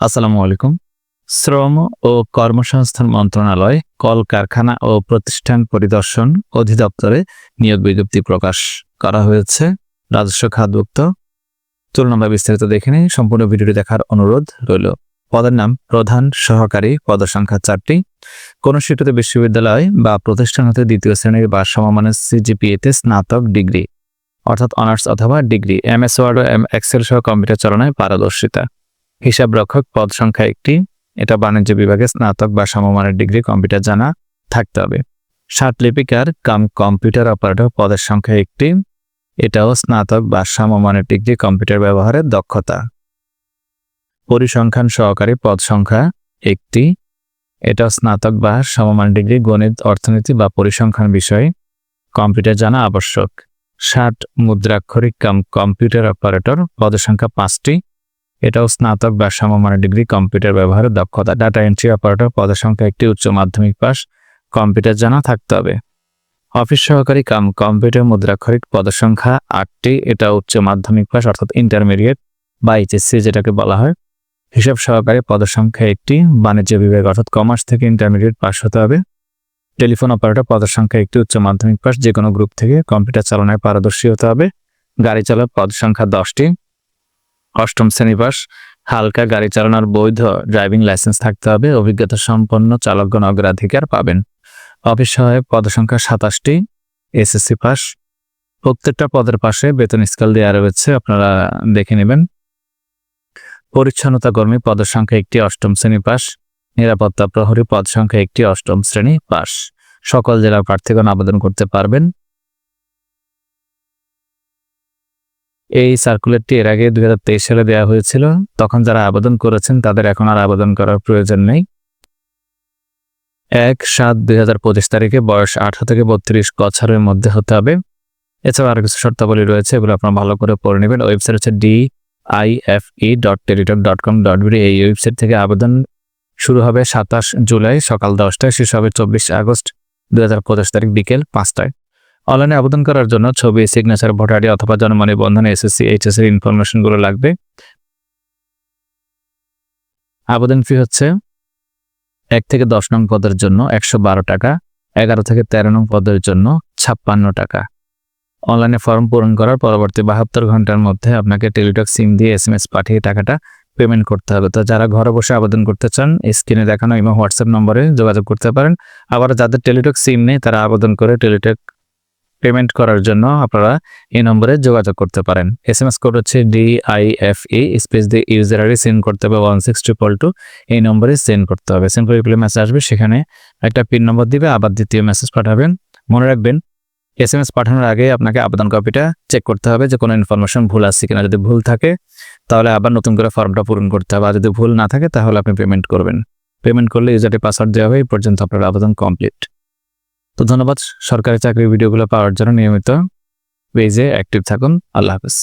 আসসালামু আলাইকুম। শ্রম ও কর্মসংস্থান মন্ত্রণালয় কল কারখানা ও প্রতিষ্ঠান পরিদর্শন অধিদপ্তরে নিয়োগ বিজ্ঞপ্তি প্রকাশ করা হয়েছে। রাজস্ব খাতভুক্ত। চলুন আমরা বিস্তারিত দেখে নিই। সম্পূর্ণ ভিডিওটি দেখার অনুরোধ রইল। পদের নাম, প্রধান সহকারী পদসংখ্যা চারটি। কোন শিক্ষিত বিশ্ববিদ্যালয় বা প্রতিষ্ঠান হতে দ্বিতীয় শ্রেণির বা সমমানের সিজিপিএতে স্নাতক ডিগ্রি, অর্থাৎ অনার্স অথবা ডিগ্রি এম এস ওয়ার্ড ও এম, এক্সেল সহ কম্পিউটার চালনায় পারদর্শিতা। হিসাব রক্ষক পদ সংখ্যা একটি। এটা বাণিজ্য বিভাগে স্নাতক বা সমমানের ডিগ্রি কম্পিউটার জানা থাকতে হবে। ষাট লিপিকার কাম কম্পিউটার অপারেটর পদের সংখ্যা একটি। এটাও স্নাতক বা সমমানের ডিগ্রি কম্পিউটার ব্যবহারের দক্ষতা। পরিসংখ্যান সহকারী পদ সংখ্যা একটি। এটাও স্নাতক বা সমমান ডিগ্রি গণিত, অর্থনীতি বা পরিসংখ্যান বিষয়ে কম্পিউটার জানা আবশ্যক। ষাট মুদ্রাক্ষরিক কাম কম্পিউটার অপারেটর পদের সংখ্যা পাঁচটি। এটাও স্নাতক বা সমমানের ডিগ্রি কম্পিউটার ব্যবহারের দক্ষতা। ডাটা এন্ট্রি অপারেটর পদের সংখ্যা একটি উচ্চ মাধ্যমিক পাস কম্পিউটার জানা থাকতে হবে। অফিস সহকারী কাম কম্পিউটার মুদ্রাক্ষরিক পদের সংখ্যা আটটি, এটা উচ্চ মাধ্যমিক পাস অর্থাৎ ইন্টারমিডিয়েট বা এইচএসসি যেটাকে বলা হয়। হিসাব সহকারী পদের সংখ্যা একটি, বাণিজ্য বিভাগ অর্থাৎ কমার্স থেকে ইন্টারমিডিয়েট পাস হতে হবে। টেলিফোন অপারেটর পদের সংখ্যা একটি উচ্চ মাধ্যমিক পাস যে কোনো গ্রুপ থেকে কম্পিউটার চালনায় পারদর্শী হতে হবে। গাড়ি চালক পদ সংখ্যা দশটি অষ্টম শ্রেণি পাস হালকা গাড়ি চালানোর বৈধ ড্রাইভিং লাইসেন্স থাকতে হবে, অভিজ্ঞতা সম্পন্ন চালকগণ অগ্রাধিকার পাবেন। অফিস সহায়ক পদসংখ্যা সাতাশটি, এসএসসি পাস প্রত্যেকটা পদের পাশে বেতন স্কেল দেওয়া রয়েছে, আপনারা দেখে নেবেন। পরিচ্ছন্নতা কর্মী পদের সংখ্যা একটি অষ্টম শ্রেণি পাস নিরাপত্তা প্রহরী পদ সংখ্যা একটি অষ্টম শ্রেণি পাস সকল জেলার প্রার্থীগণ আবেদন করতে পারবেন। এই সার্কুলারটি এর আগে দুই হাজার তেইশ সালে দেওয়া হয়েছিল। তখন যারা আবেদন করেছেন, তাদের এখন আর আবেদন করার প্রয়োজন নেই। এক সাত দুই তারিখে বয়স আঠারো থেকে বত্রিশ বছরের মধ্যে হতে হবে। এছাড়াও আরও কিছু শর্তাবলী রয়েছে, এগুলো আপনারা ভালো করে পড়ে নেবেন। ওয়েবসাইট হচ্ছে D I F E dot Teletalk dot com dot BD এই ওয়েবসাইট থেকে আবেদন শুরু হবে সাতাশ জুলাই সকাল দশটায়। শেষ হবে চব্বিশ আগস্ট দুই হাজার পঁচিশ তারিখ বিকেল পাঁচটায়। অনলাইনে আবেদন করার জন্য ছবি সিগনেচার ভোটার আইডি অথবা জন্ম নিবন্ধন এসএসসি এইচএস এর ইনফরমেশনগুলো লাগবে। আবেদন ফি হচ্ছে এক থেকে দশ নং পদের জন্য একশো বারো টাকা, এগারো থেকে তেরো নং পদের জন্য ছাপ্পান্ন টাকা। অনলাইনে ফর্ম পূরণ করার পরবর্তী বাহাত্তর ঘণ্টার মধ্যে আপনাকে টেলিটক সিম দিয়ে এস এম এস পাঠিয়ে টাকাটা পেমেন্ট করতে হবে। তো যারা ঘরে বসে আবেদন করতে চান, স্ক্রিনে দেখানো এবং হোয়াটসঅ্যাপ নম্বরে যোগাযোগ করতে পারেন। আবার যাদের টেলিটক সিম নেই, তারা আবেদন করে টেলিটক পেমেন্ট করার জন্য আপনারা এই নম্বরে যোগাযোগ করতে পারেন। এস এম এস কোড হচ্ছে ডিআইএফএ স্পেস দিয়ে ইউজার আইডি সেন্ড করতে হবে ওয়ান সিক্স ট্রিপল টু এই নম্বরে সেন্ড করতে হবে। সেন্ড করে রিপ্লাই মেসেজ আসবে, সেখানে একটা পিন নম্বর দিবে, আবার দ্বিতীয় মেসেজ পাঠাবেন। মনে রাখবেন এস এম এস পাঠানোর আগে আপনাকে আবেদন কপিটা চেক করতে হবে যে কোনো ইনফরমেশন ভুল আসছে কিনা। যদি ভুল থাকে, তাহলে আবার নতুন করে ফর্মটা পূরণ করতে হবে। আর যদি ভুল না থাকে, তাহলে আপনি পেমেন্ট করবেন। পেমেন্ট করলে ইউজারটি পাসওয়ার্ড দেওয়া হবে, এই পর্যন্ত আপনার আবেদন কমপ্লিট তো ধন্যবাদ সরকারি চাকরির ভিডিওগুলো পাওয়ার জন্য নিয়মিত পেজে অ্যাক্টিভ থাকুন। আল্লাহ হাফেজ।